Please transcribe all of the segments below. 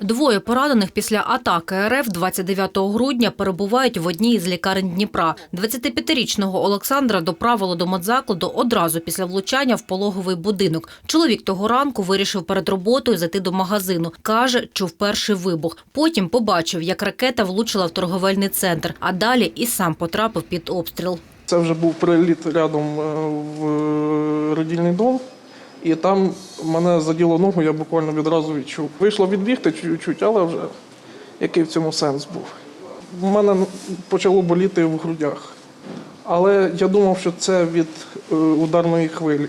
Двоє поранених після атаки РФ 29 грудня перебувають в одній із лікарень Дніпра. 25-річного Олександра доправило до медзакладу одразу після влучання в пологовий будинок. Чоловік того ранку вирішив перед роботою зайти до магазину. Каже, чув перший вибух. Потім побачив, як ракета влучила в торговельний центр, а далі і сам потрапив під обстріл. Це вже був приліт рядом е, в родільний дом, і там мене заділо ногу, я буквально відразу відчув. Вийшло відбігти чуть-чуть, але вже який в цьому сенс був. У мене почало боліти в грудях. Але я думав, що це від е, ударної хвилі.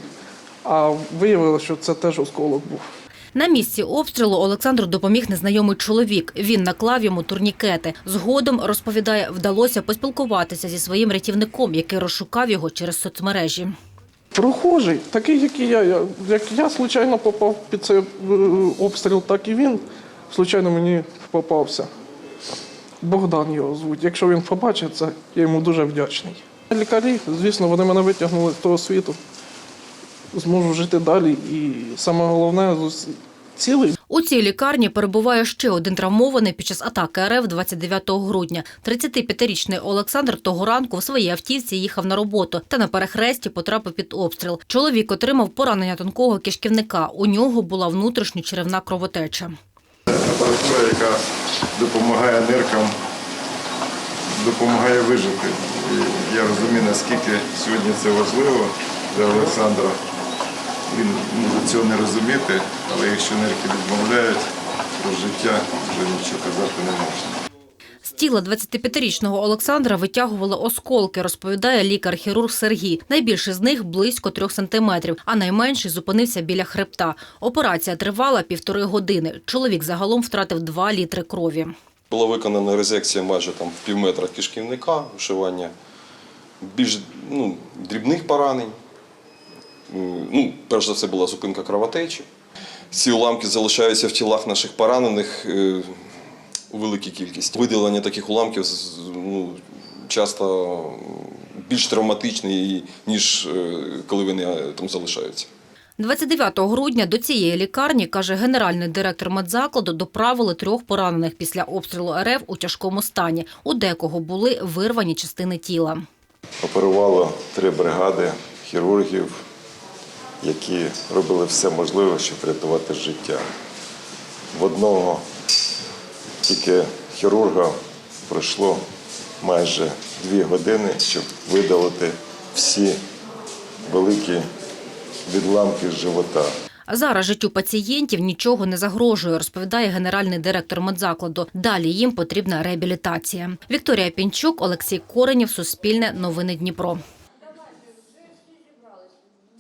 А виявилося, що це теж осколок був. На місці обстрілу Олександру допоміг незнайомий чоловік. Він наклав йому турнікети. Згодом розповідає, вдалося поспілкуватися зі своїм рятівником, який розшукав його через соцмережі. Прохожий, такий, як і я. Як я случайно попав під цей е, обстріл, так і він случайно мені попався. Богдан його звуть. Якщо він побачить це, я йому дуже вдячний. Лікарі, звісно, вони мене витягнули з того світу. Зможу жити далі. І саме головне цілий. У цій лікарні перебуває ще один травмований під час атаки РФ 29 грудня. 35-річний Олександр того ранку в своїй автівці їхав на роботу та на перехресті потрапив під обстріл. Чоловік отримав поранення тонкого кишківника. У нього була внутрішньочеревна кровотеча. апаратура, яка допомагає ниркам, допомагає вижити. І я розумію, наскільки сьогодні це важливо для Олександра. Він може цього не розуміти, але якщо нирки відмовляють, про життя вже нічого казати не можна. З тіла 25-річного Олександра витягували осколки, розповідає лікар-хірург Сергій. Найбільший з них близько трьох сантиметрів, а найменший зупинився біля хребта. Операція тривала півтори години. Чоловік загалом втратив 2 літри крові. Була виконана резекція майже там в півметра кишківника, вшивання більш ну, дрібних поранень. Ну, перш за все була зупинка кровотечі. Ці уламки залишаються в тілах наших поранених е, у великій кількості. Видалення таких уламків ну, часто більш травматичні, ніж е, коли вони е, там залишаються. 29 грудня до цієї лікарні, каже генеральний директор медзакладу, доправили трьох поранених після обстрілу РФ у тяжкому стані. У декого були вирвані частини тіла. Оперувало три бригади хірургів, які робили все можливе, щоб врятувати життя. В одного тільки хірурга пройшло майже дві години, щоб видалити всі великі відламки живота. Зараз життю пацієнтів нічого не загрожує, розповідає генеральний директор медзакладу. Далі їм потрібна реабілітація. Вікторія Пінчук, Олексій Коренєв, Суспільне, Новини Дніпро.